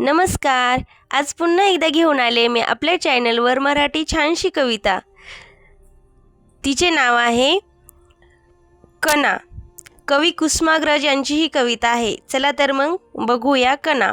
नमस्कार. आज पुन्हा एकदा घेऊन आले मी आपल्या चॅनलवर मराठी छानशी कविता. तिचे नाव आहे कणा कवी कुसुमाग्रज यांची ही कविता आहे. चला तर मग बघूया कणा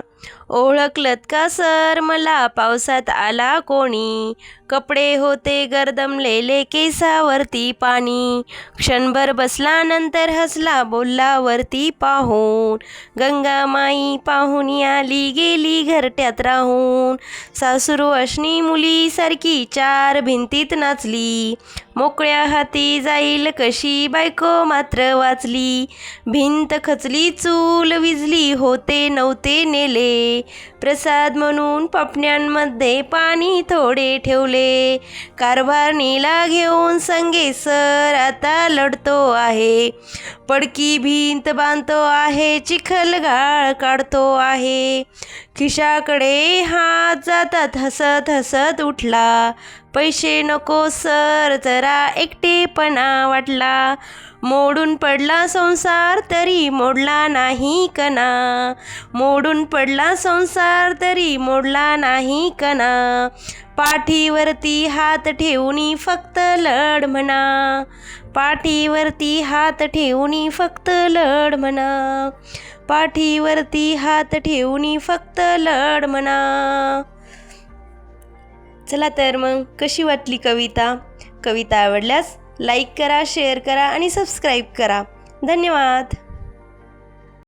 ओळखलत का सर? मला पावसात आला कोणी? कपडे होते गर्दमलेले केसावरती पाणी. क्षणभर बसला नंतर हसला बोलला वरती पाहून. गंगामाई पाहून आली गेली घरट्यात राहून. सासरू अशनी मुलीसारखी चार भिंतीत नाचली. मोकळ्या हाती जाईल कशी बायको मात्र वाचली. भिंत खचली चूल विजली होते नव्हते नेले. प्रसाद म्हणून पपण्यांमध्ये पाणी थोडे ठेवले. कारभारणीला घेऊन संगे सर आता लढतो आहे. पडकी भिंत बांधतो आहे चिखल गाळ काढतो आहे. खिशाकडे हात जातात हसत हसत उठला. पैसे नको सर जरा एकटेपणा वाटला. मोडून पडला संसार तरी मोडला नाही कणा. मोडून पडला संसार तरी मोडला नाही कणा. पाठीवरती हात ठेवून फक्त लढ म्हणा. पाठीवरती हात ठेवून फक्त लढ म्हणा. पाठीवरती हात ठेवूनी फक्त लढ म्हणा. चला तर मग कशी वाटली कविता? कविता आवडल्यास लाईक करा शेअर करा आणि सबस्क्राईब करा. धन्यवाद.